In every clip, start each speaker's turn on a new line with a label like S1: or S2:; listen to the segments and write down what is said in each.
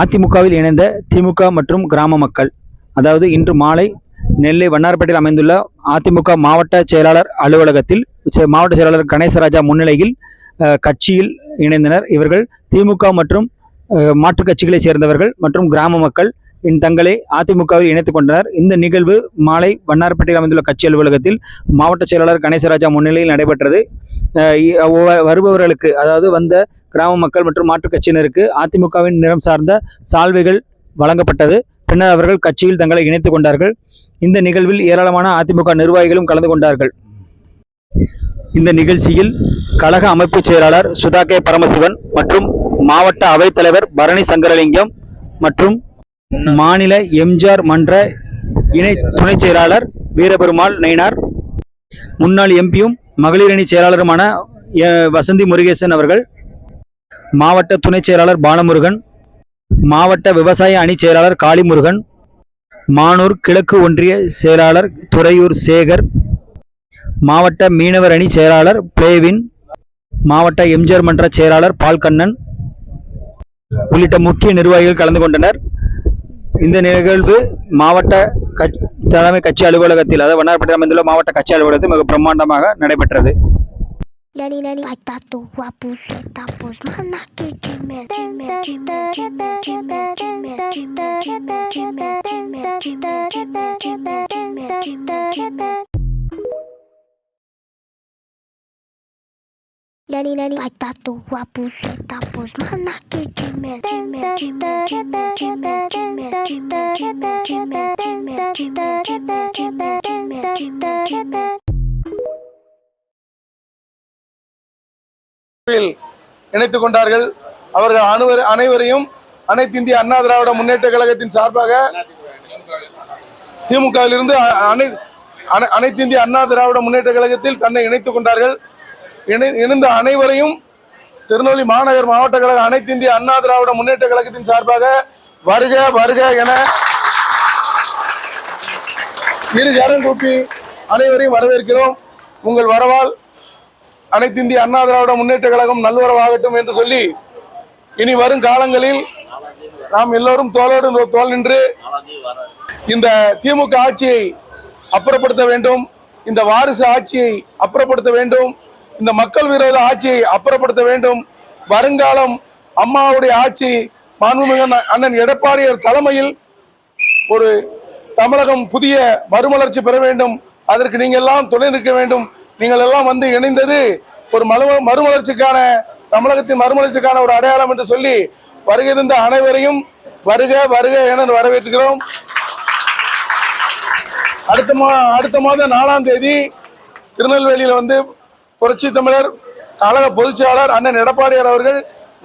S1: அதிமுகவில் இணைந்த திமுக மற்றும் கிராம மக்கள். அதாவது இன்று மாலை நெல்லை வண்ணார்பேட்டையில் அமைந்துள்ள அதிமுக மாவட்ட செயலாளர் அலுவலகத்தில் மாவட்ட செயலாளர் கணேசராஜா முன்னிலையில் கட்சியில் இணைந்தனர். இவர்கள் திமுக மற்றும் மாற்றுக் கட்சிகளை சேர்ந்தவர்கள் மற்றும் கிராம மக்கள். தங்களை அதிமுகவில் இணைத்துக் கொண்டனர். இந்த நிகழ்வு மாலை வண்ணாரப்பேட்டையில் அமைந்துள்ள கட்சி அலுவலகத்தில் மாவட்ட செயலாளர் கணேசராஜா முன்னிலையில் நடைபெற்றது. வருபவர்களுக்கு அதாவது வந்த கிராம மக்கள் மற்றும் மாற்றுக் கட்சியினருக்கு அதிமுகவின் நிறம் சார்ந்த சால்வைகள் வழங்கப்பட்டது. பின்னர் அவர்கள் கட்சியில் தங்களை இணைத்துக் கொண்டார்கள். இந்த நிகழ்வில் ஏராளமான அதிமுக நிர்வாகிகளும் கலந்து கொண்டார்கள். இந்த நிகழ்ச்சியில் கழக அமைப்பு செயலாளர் சுதா கே. பரமசிவன் மற்றும் மாவட்ட அவைத்தலைவர் பரணி சங்கரலிங்கம் மற்றும் மாநில எம்ஜிஆர் மன்ற இணை துணைச் செயலாளர் வீரபெருமாள் நயினார் முன்னாள் எம்பியும் மகளிர் அணி செயலாளருமான வசந்தி முருகேசன் அவர்கள் மாவட்ட துணைச் செயலாளர் பாலமுருகன் மாவட்ட விவசாய அணி செயலாளர் காளிமுருகன் மானூர் கிழக்கு ஒன்றிய செயலாளர் துறையூர் சேகர் மாவட்ட மீனவர் அணி செயலாளர் பிளேவின் மாவட்ட எம்ஜிஆர் மன்ற செயலாளர் பால்கண்ணன் உள்ளிட்ட முக்கிய நிர்வாகிகள் கலந்து கொண்டனர். இந்த நிகழ்வு மாவட்ட கட்சி தலைமை கட்சி அலுவலகத்தில் அதாவது வண்ணாரப்பேட்டை அமைந்துள்ள மாவட்ட கட்சி அலுவலகத்தில் மிக பிரம்மாண்டமாக நடைபெற்றது
S2: Nani nani ai tatu wapus tapus mana ke jime jime jime jime jime jime jime jime jime jime jime jime jime jime jime Nani nani ai tatu wapus tapus mana ke jime jime jime jime jime jime jime jime jime jime jime jime jime jime jime jime
S3: வில் இணைத்துக் கொண்டார்கள் அவர்கள் அனைவர் அனைவரையும் அனைத்து இந்திய அண்ணா திராவிட முன்னேற்ற கழகத்தின் சார்பாக திமுகவிலிருந்து அ- அனைத்து இந்திய அண்ணா திராவிட முன்னேற்ற கழகத்தில் தன்னை இணைத்துக் கொண்டார்கள் இணை இணைந்த அனைவரையும் திருநெல்வேலி மாநகர் மாவட்ட கழக அனைத்து இந்திய அண்ணா திராவிட முன்னேற்ற கழகத்தின் சார்பாக வருக வருக என இரு கரம் கூப்பி அனைவரையும் வரவேற்கிறோம். உங்கள் வரவால் அனைத்து இந்திய அண்ணா திராவிட முன்னேற்ற கழகம் நல்வரவாகட்டும் என்று சொல்லி இனி வரும் காலங்களில் நாம் எல்லோரும் தோளோடு தோல் நின்று இந்த திமுக ஆட்சியை அப்புறப்படுத்த வேண்டும். இந்த வாரிசு ஆட்சியை அப்புறப்படுத்த வேண்டும். இந்த மக்கள் விரோத ஆட்சியை அப்புறப்படுத்த வேண்டும். வருங்காலம் அம்மாவுடைய ஆட்சி மாண்புமிகு அண்ணன் அண்ணன் எடப்பாடியார் தலைமையில் ஒரு தமிழகம் புதிய மறுமலர்ச்சி பெற வேண்டும். அதற்கு நீங்கள் எல்லாம் துணை நிற்க வேண்டும். நீங்கள் எல்லாம் வந்து இணைந்தது ஒரு மறு மறுமலர்ச்சிக்கான தமிழகத்தின் மறுமலர்ச்சிக்கான ஒரு அடையாளம் என்று சொல்லி வருகை தந்த அனைவரையும் வருக வருக என வரவேற்றுகிறோம் அடுத்த மா அடுத்த மாதம் நாலாம் தேதி திருநெல்வேலியில் வந்து புரட்சி தமிழர் கழக பொதுச்செயலாளர் அண்ணன் எடப்பாடியார் அவர்கள்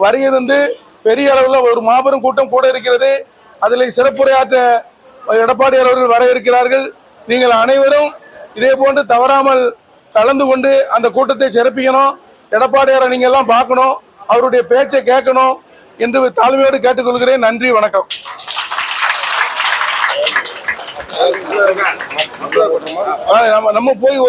S3: வருகை தந்து பெரிய அளவில் ஒரு மாபெரும் கூட்டம் கூட இருக்கிறது. அதில் சிறப்புரையாற்ற எடப்பாடியார் அவர்கள் வர இருக்கிறார்கள் நீங்கள் அனைவரும் இதே போன்று தவறாமல் கலந்து கொண்டு அந்த கூட்டத்தை சிறப்பிக்கணும். எடப்பாடியாரை நீங்க எல்லாம் பார்க்கணும். அவருடைய பேச்சை கேட்கணும் என்று தாழ்மையோடு கேட்டுக்கொள்கிறேன். நன்றி வணக்கம். நம்ம நம்ம போய்